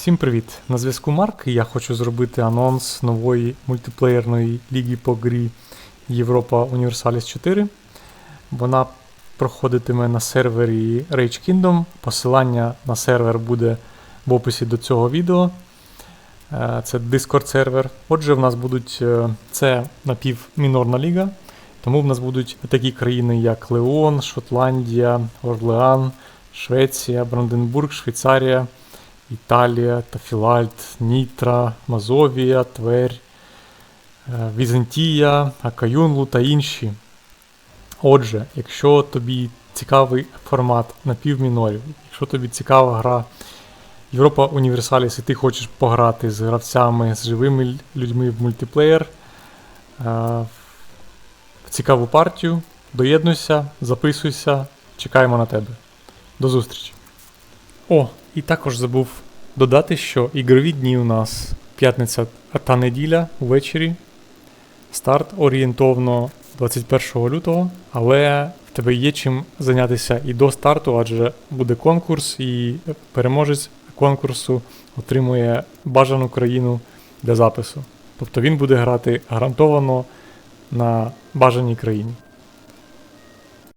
Всім привіт! На зв'язку Марк. Я хочу зробити анонс нової мультиплеєрної ліги по грі Європа Універсаліс 4. Вона проходитиме на сервері Rage Kingdom. Посилання на сервер буде в описі до цього відео. Е, Це Discord сервер. Отже, в нас будуть е, це напівмінорна ліга, тому в нас будуть такі країни, як Леон, Шотландія, Орлеан, Швеція, Бранденбург, Швейцарія. Італія, Тафілальт, Нітра, Мазовія, Тверь, е, Візантія, Акаюнлу та інші. Отже, якщо тобі цікавий формат напівмінорів, якщо тобі цікава гра Європа Універсаліс і ти хочеш пограти з гравцями, з живими людьми в мультиплеєр, е, в цікаву партію, доєднуйся, записуйся, чекаємо на тебе. До зустрічі! О, і також забув додати, що ігрові дні у нас п'ятниця та неділя ввечері. Старт орієнтовно 21 лютого, але в тебе є чим зайнятися і до старту, адже буде конкурс, і переможець конкурсу отримує бажану країну для запису. Тобто він буде грати гарантовано на бажаній країні.